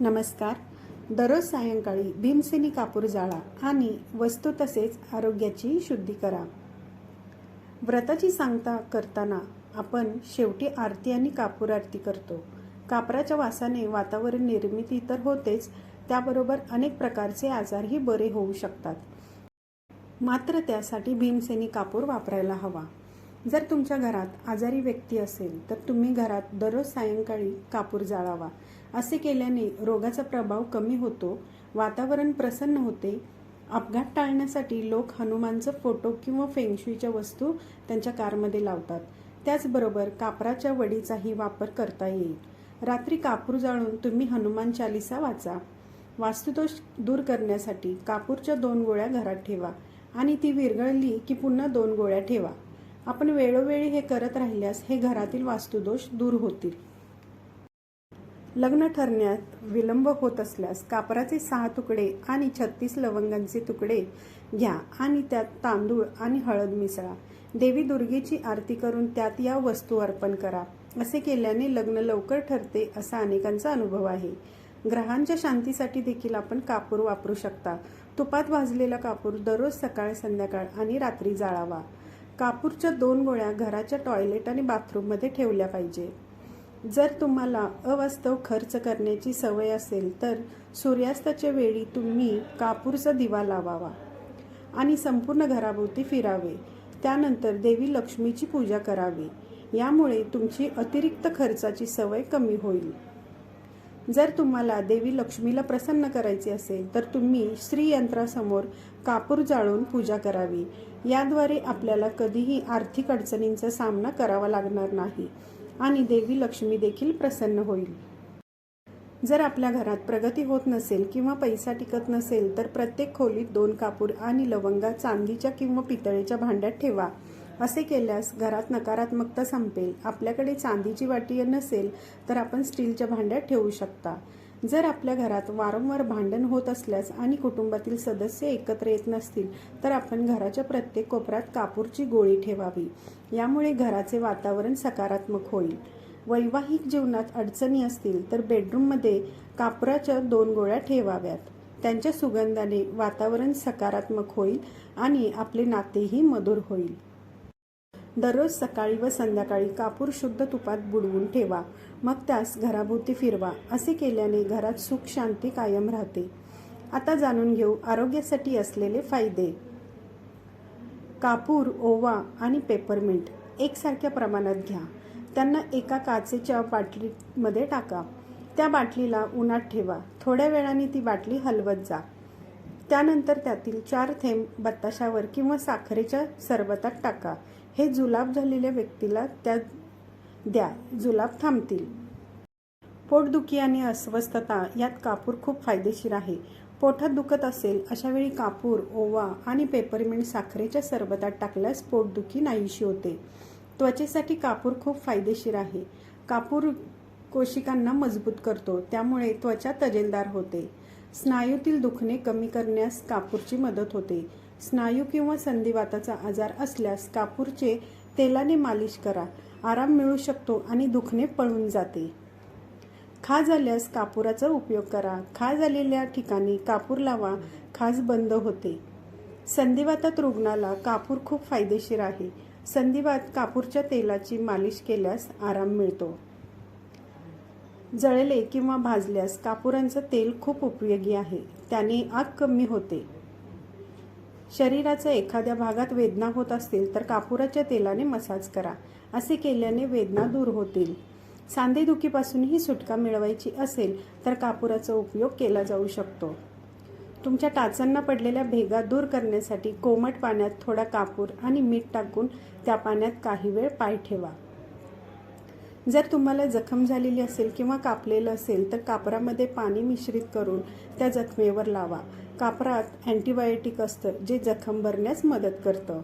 नमस्कार. दररोज सायंकाळी भीमसेनी कापूर जाळा आणि वस्तू तसेच आरोग्याची शुद्धी करा. व्रताची सांगता करताना आपण शेवटी आरती आणि कापूर आरती करतो. कापराच्या वासाने वातावरण निर्मिती तर होतेच त्याबरोबर अनेक प्रकारचे आजारही बरे होऊ शकतात. मात्र त्यासाठी भीमसेनी कापूर वापरायला हवा. जर तुमच्या घरात आजारी व्यक्ती असेल तर तुम्ही घरात दररोज सायंकाळी कापूर जाळावा. असे केल्याने रोगाचा प्रभाव कमी होतो वातावरण प्रसन्न होते अपघात टाळण्यासाठी लोक हनुमानचं फोटो किंवा फेंगशुईच्या वस्तू त्यांच्या कारमध्ये लावतात. त्याचबरोबर कापराच्या वडीचाही वापर करता येईल. रात्री कापूर जाळून तुम्ही हनुमान चालिसा वाचा. वास्तुदोष दूर करण्यासाठी कापूरच्या दोन गोळ्या घरात ठेवा आणि ती विरघळली की पुन्हा दोन गोळ्या ठेवा. आपण वेळोवेळी हे करत राहिल्यास हे घरातील वास्तुदोष दूर होतील. लग्न ठरण्यात विलंब होत असल्यास कापराचे सहा तुकडे आणि छत्तीस लवंगांचे तुकडे घ्या आणि त्यात तांदूळ आणि हळद मिसळा. देवी दुर्गेची आरती करून त्यात या वस्तू अर्पण करा. असे केल्याने लग्न लवकर ठरते असा अनेकांचा अनुभव आहे. ग्रहांच्या शांतीसाठी देखील आपण कापूर वापरू शकता. तुपात भाजलेला कापूर दररोज सकाळ संध्याकाळ आणि रात्री जाळावा. कापूरच्या दोन गोळ्या घराच्या टॉयलेट आणि बाथरूममध्ये ठेवल्या पाहिजे. जर तुम्हाला अवास्तव खर्च करण्याची सवय असेल तर सूर्यास्ताच्या वेळी तुम्ही कापूरचा दिवा लावावा आणि संपूर्ण घराभोवती फिरावे. त्यानंतर देवी लक्ष्मीची पूजा करावी. यामुळे तुमची अतिरिक्त खर्चाची सवय कमी होईल. जर तुम्हाला देवी लक्ष्मीला प्रसन्न करायचे असेल तर तुम्ही श्रीयंत्रासमोर कापूर जाळून पूजा करावी. याद्वारे आपल्याला कधीही आर्थिक अडचणींचा सामना करावा लागणार नाही आणि देवी लक्ष्मी देखील प्रसन्न होईल. जर आपल्या घरात प्रगती होत नसेल किंवा पैसा टिकत नसेल तर प्रत्येक खोलीत दोन कापूर आणि लवंगा चांदीच्या किंवा पितळेच्या भांड्यात ठेवा. असे केल्यास घरात नकारात्मकता संपेल. आपल्याकडे चांदीची वाटी नसेल तर आपण स्टीलच्या भांड्यात ठेवू शकता. जर आपल्या घरात वारंवार भांडण होत असल्यास आणि कुटुंबातील सदस्य एकत्र येत नसतील तर आपण घराच्या प्रत्येक कोपऱ्यात कापूरची गोळी ठेवावी. यामुळे घराचे वातावरण सकारात्मक होईल. वैवाहिक जीवनात अडचणी असतील तर बेडरूममध्ये कापराच्या दोन गोळ्या ठेवाव्यात. त्यांच्या सुगंधाने वातावरण सकारात्मक होईल आणि आपले नातेही मधुर होईल. दररोज सकाळी व संध्याकाळी कापूर शुद्ध तुपात बुडवून ठेवा. मग त्यास घराभोवती फिरवा असे केल्याने घरात सुख शांती कायम राहते. आता जाणून घेऊ आरोग्यासाठी असलेले फायदे. कापूर ओवा आणि पेपरमिंट एकसारख्या प्रमाणात घ्या. त्यांना एका काचेच्या बाटलीमध्ये टाका. त्या बाटलीला उन्हात ठेवा. थोड्या वेळाने ती बाटली हलवत जा. त्यानंतर त्यातील चार थेंब बत्ताशावर किंवा साखरेच्या सरबतात टाका. हे जुलाब झालेल्या व्यक्तीला त्या द्या. जुलाब थांबतील. पोटदुखी आणि अस्वस्थता यात कापूर खूप फायदेशीर आहे. पोटात दुखत असेल अशा वेळी कापूर ओवा आणि पेपरमिंट साखरेच्या सरबतात टाकल्यास पोटदुखी नाहीशी होते. त्वचेसाठी कापूर खूप फायदेशीर आहे. कापूर कोशिकांना मजबूत करतो त्यामुळे त्वचा तजेलदार होते. स्नायूतील दुखणे कमी करण्यास कापूरची मदत होते. स्नायू किंवा संधिवाताचा आजार असल्यास कापूरचे तेलाने मालिश करा. आराम मिळू शकतो आणि दुखणे पळून जाते. खाज आल्यास कापूराचा उपयोग करा. खाज आलेल्या ठिकाणी कापूर लावा. खाज बंद होते. संधिवातात रुग्णाला कापूर खूप फायदेशीर आहे. संधिवात कापूरच्या तेलाची मालिश केल्यास आराम मिळतो. जळले किंवा भाजल्यास कापुरांचं तेल खूप उपयोगी आहे. त्याने आग कमी होते. शरीराच्या एखाद्या भागात वेदना होत असतील तर कापुराच्या तेलाने मसाज करा. असे केल्याने वेदना दूर होतील. सांधेदुखीपासूनही सुटका मिळवायची असेल तर कापुराचा उपयोग केला जाऊ शकतो. तुमच्या टाचांना पडलेल्या भेगा दूर करण्यासाठी कोमट पाण्यात थोडा कापूर आणि मीठ टाकून त्या पाण्यात काही वेळ पाय ठेवा. जर तुम्हाला जखम झालेली असेल किंवा कापलेलं असेल तर कापरामध्ये पाणी मिश्रित करून त्या जखमेवर लावा. कापरात अँटीबायोटिक असतं जे जखम भरण्यास मदत करतं.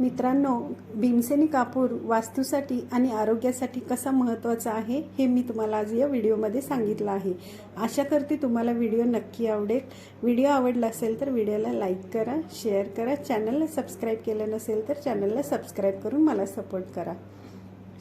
मित्रांनो भीमसेनी कापूर वास्तूसाठी आणि आरोग्यासाठी कसा महत्त्वाचा आहे हे मी तुम्हाला आज या व्हिडिओमध्ये सांगितलं आहे. आशा करते तुम्हाला व्हिडिओ नक्की आवडेल. व्हिडिओ आवडला असेल तर व्हिडिओला लाईक करा शेअर करा. चॅनलला सबस्क्राईब केलं नसेल तर चॅनलला सबस्क्राईब करून मला सपोर्ट करा.